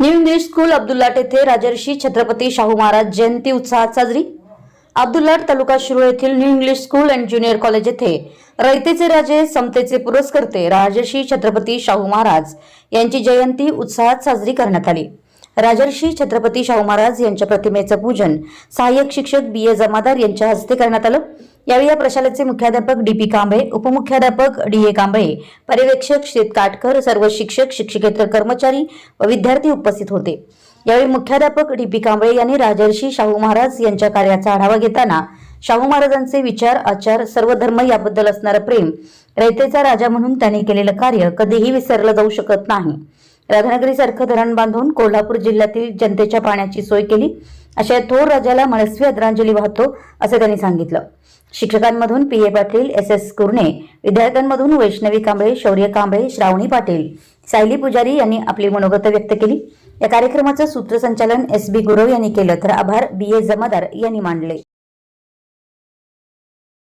New English school Abdullat येथे राजर्षी छत्रपती शाहू महाराज जयंती उत्साहात साजरी. अब्दुल्लाट तालुका शिरोळ येथील new English school and junior college येथे रयतेचे राजे समतेचे पुरस्कर्ते राजर्षी छत्रपती शाहू महाराज यांची जयंती उत्साहात साजरी करण्यात आली. राजर्षी छत्रपती शाहू महाराज यांच्या प्रतिमेचं पूजन सहाय्यक शिक्षक बी ए जमादार यांच्या हस्ते करण्यात आलं. यावेळी या प्रशालेचे मुख्याध्यापक डी पी कांबळे उपमुख्याध्यापक डी ए कांबळे पर्यवेक्षक श्रीत काटकर सर्व शिक्षक शिक्षकेतर कर्मचारी व विद्यार्थी उपस्थित होते. यावेळी मुख्याध्यापक डी पी कांबळे यांनी राजर्षी शाहू महाराज यांच्या कार्याचा आढावा घेताना शाहू महाराजांचे विचार आचार सर्व धर्म याबद्दल असणारं प्रेम रयतेचा राजा म्हणून त्यांनी केलेलं कार्य कधीही विसरलं जाऊ शकत नाही. राधानगरीसारखं धरण बांधून कोल्हापूर जिल्ह्यातील जनतेच्या पाण्याची सोय केली. अशा थोर राजाला मनस्वी आदरांजली वाहतो असं त्यांनी सांगितलं. शिक्षकांमधून P A Patil S S Kurane विद्यार्थ्यांमधून Vaishnavi Kamble Shaurya Kamble श्रावणी पाटील सायली पुजारी यांनी आपली मनोगत व्यक्त केली. या कार्यक्रमाचं सूत्रसंचालन एस बी गुरव यांनी केलं तर आभार बी ए जमादार यांनी मांडले.